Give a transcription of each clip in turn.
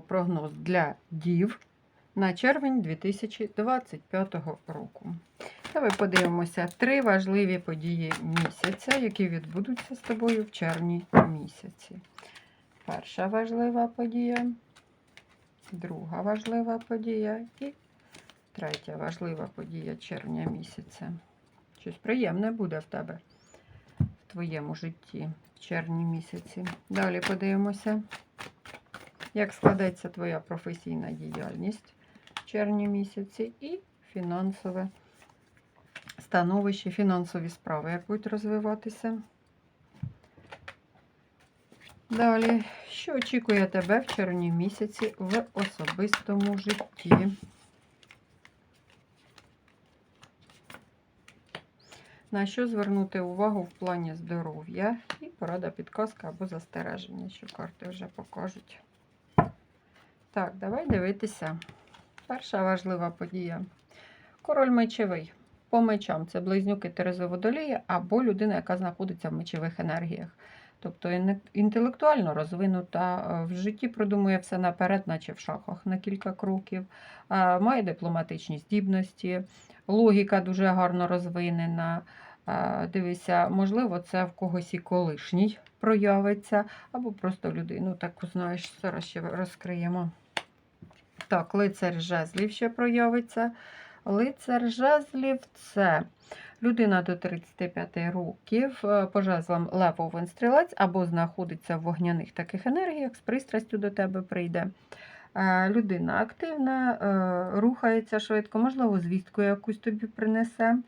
Прогноз для дів на червень 2025 року. Давай подивимося три важливі події місяця, які відбудуться з тобою в червні місяці. Перша важлива подія, друга важлива подія і третя важлива подія червня місяця. Щось приємне буде в тебе в твоєму житті в червні місяці. Далі подивимося. Як складеться твоя професійна діяльність в червні місяці і фінансове становище, фінансові справи, як будуть розвиватися. Далі, що очікує тебе в червні місяці в особистому житті? На що звернути увагу в плані здоров'я і порада підказка або застереження, що карти вже покажуть. Так, давай дивитися. Перша важлива подія. Король мечовий. По мечам це близнюки Терези Водолія або людина, яка знаходиться в мечових енергіях. Тобто інтелектуально розвинута, е, в житті продумує все наперед, наче в шахах на кілька кроків, е, має дипломатичні здібності, логіка дуже гарно розвинена. Е, Дивися, можливо, це в когось і колишній проявиться, або просто людину таку, знаєш, зараз ще розкриємо. Так, лицар жезлів ще проявиться. Лицар жезлів це людина до 35 років, е, по жезлам левовен стрілець, або знаходиться в вогняних таких енергіях, з пристрастю до тебе прийде. Е, Людина активна, е, рухається швидко, можливо, звістку якусь тобі принесе.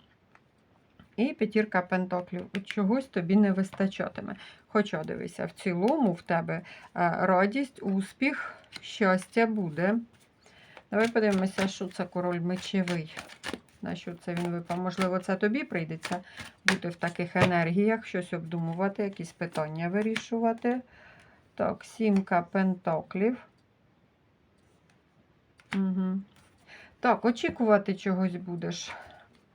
І п'ятірка пентаклів. Чогось тобі не вистачатиме. Хоча, дивися, в цілому в тебе радість, успіх, щастя буде. Давай подивимося, що це король мечевий. На що це він випав? Можливо, це тобі прийдеться бути в таких енергіях, щось обдумувати, якісь питання вирішувати. Так, сімка пентаклів. Угу. Так, очікувати чогось будеш.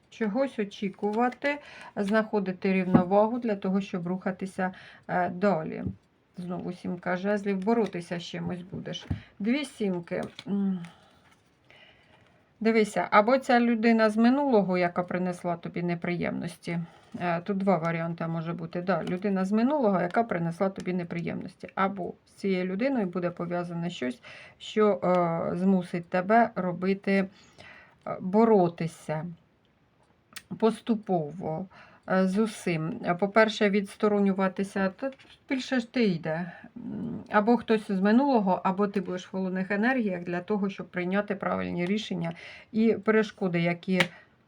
Чогось очікувати, знаходити рівновагу для того, щоб рухатися е, далі. Знову сімка жезлів, боротися з чимось будеш. Дві сімки. Дивися, або ця людина з минулого, яка принесла тобі неприємності. Е, Тут два варіанти може бути. Да, людина з минулого, яка принесла тобі неприємності. Або з цією людиною буде пов'язане щось, що е, змусить тебе робити, е, боротися поступово з усім. Е, По-перше, відсторонюватися, та більше ж ти йде. Або хтось з минулого, або ти будеш в головних енергіях для того, щоб прийняти правильні рішення і перешкоди, які,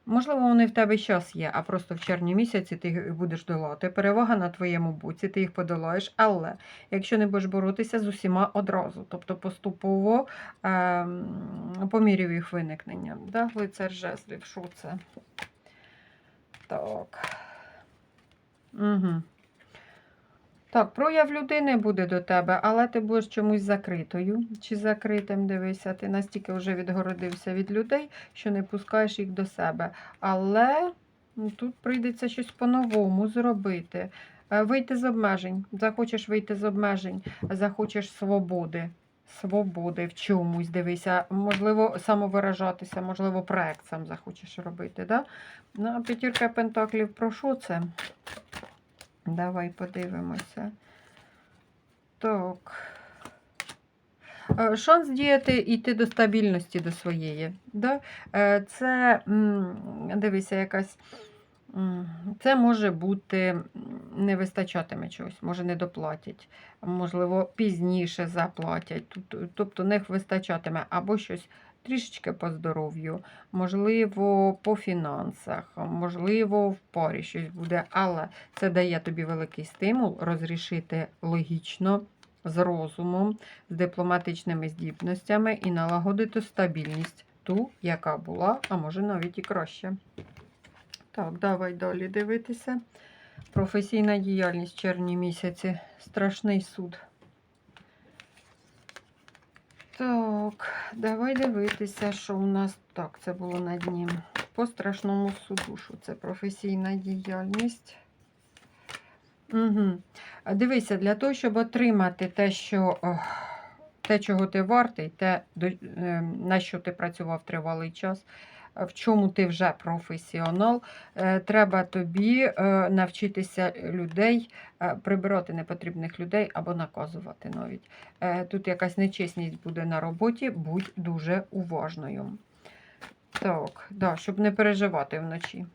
можливо, вони в тебе зараз є, а просто в червні місяці ти їх будеш долати. Перевага на твоєму боці, ти їх подолаєш, але якщо не будеш боротися з усіма одразу, тобто поступово ем, по мірі їх виникнення. Да? Лицар жезлів, що це? Так. Угу. Так, прояв людини буде до тебе, але ти будеш чомусь закритою чи закритим, дивися, ти настільки вже відгородився від людей, що не пускаєш їх до себе. Але тут прийдеться щось по-новому зробити. Е, Вийти з обмежень. Захочеш вийти з обмежень, захочеш свободи. Свободи в чомусь, дивися, можливо, самовиражатися, можливо, проект сам захочеш робити. Да? Ну, п'ятірка пентаклів про що це? Давай подивимося. Так. Е, Шанс діяти йти до стабільності до своєї. Да? Е, Це, дивися, якась. Це може бути не вистачатиме чогось, може не доплатять, можливо, пізніше заплатять, тобто не вистачатиме або щось трішечки по здоров'ю, можливо, по фінансах, можливо, в парі щось буде, але це дає тобі великий стимул розрішити логічно, з розумом, з дипломатичними здібностями і налагодити стабільність, ту, яка була, а може навіть і краще. Так, давай далі дивитися. Професійна діяльність червні місяці. Страшний суд. Так, давай дивитися, що у нас. Так, це було на дні. По страшному суду, що це професійна діяльність. Угу. Дивися, для того, щоб отримати те, що те, чого ти вартий, те, е, на що ти працював тривалий час, в чому ти вже професіонал, е, треба тобі е, навчитися людей е, прибирати непотрібних людей або наказувати навіть. Тут якась нечесність буде на роботі, будь дуже уважною. Так, да, щоб не переживати вночі.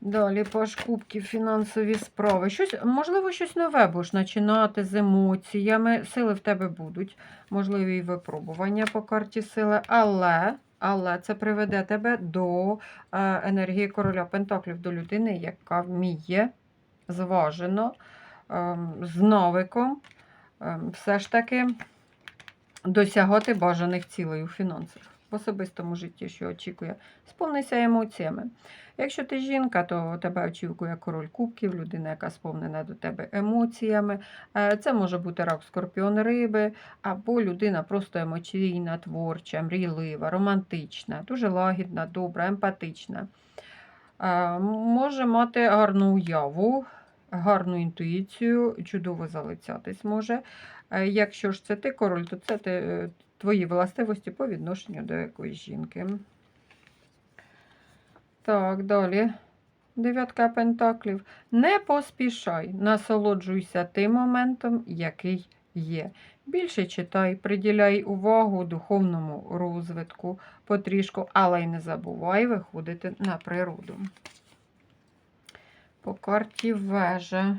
Далі паш кубків, фінансові справи. Щось, можливо, щось нове будеш починати з емоціями. Сили в тебе будуть, можливі і випробування по карті сили, але, але це приведе тебе до е, енергії короля Пентаклів, до людини, яка вміє зважено, ем, з навиком ем, все ж таки досягати бажаних цілей у фінансах. В особистому житті, що очікує, сповнися емоціями. Якщо ти жінка, то тебе очікує король кубків, людина, яка сповнена до тебе емоціями. Е, Це може бути рак скорпіон риби, або людина просто емоційна, творча, мрійлива, романтична, дуже лагідна, добра, емпатична. Е, Може мати гарну уяву, гарну інтуїцію, чудово залицятись може. Е, Якщо ж це ти король, то це ти, е, твої властивості по відношенню до якоїсь жінки. Так, далі. Дев'ятка пентаклів. Не поспішай, насолоджуйся тим моментом, який є. Більше читай, приділяй увагу духовному розвитку потрішку, але й не забувай виходити на природу. По карті вежа.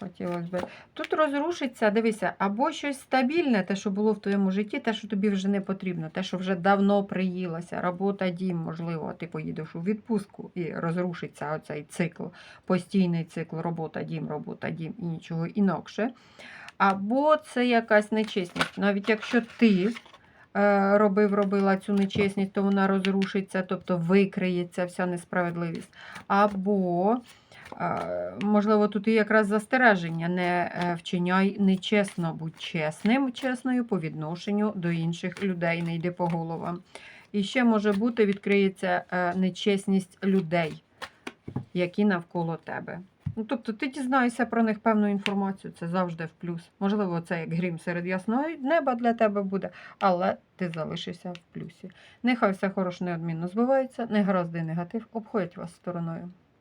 Хотілося б. Тут розрушиться, дивися, або щось стабільне, те, що було в твоєму житті, те, що тобі вже не потрібно, те, що вже давно приїлося, робота, дім, можливо, ти поїдеш у відпустку і розрушиться оцей цикл, постійний цикл, робота, дім, робота, дім і нічого інакше. Або це якась нечесність. Навіть якщо ти робив, робила цю нечесність, то вона розрушиться, тобто викриється вся несправедливість. Або Е, Можливо, тут і якраз застереження. Не е, вчиняй нечесно, будь чесним, чесною по відношенню до інших людей, не йди по головам. І ще може бути, відкриється е, нечесність людей, які навколо тебе. Ну, тобто ти дізнаєшся про них певну інформацію, це завжди в плюс. Можливо, це як грім серед ясного неба для тебе буде, але ти залишишся в плюсі. Нехай все хороше неодмінно збувається, негаразди і негатив обходять вас стороною.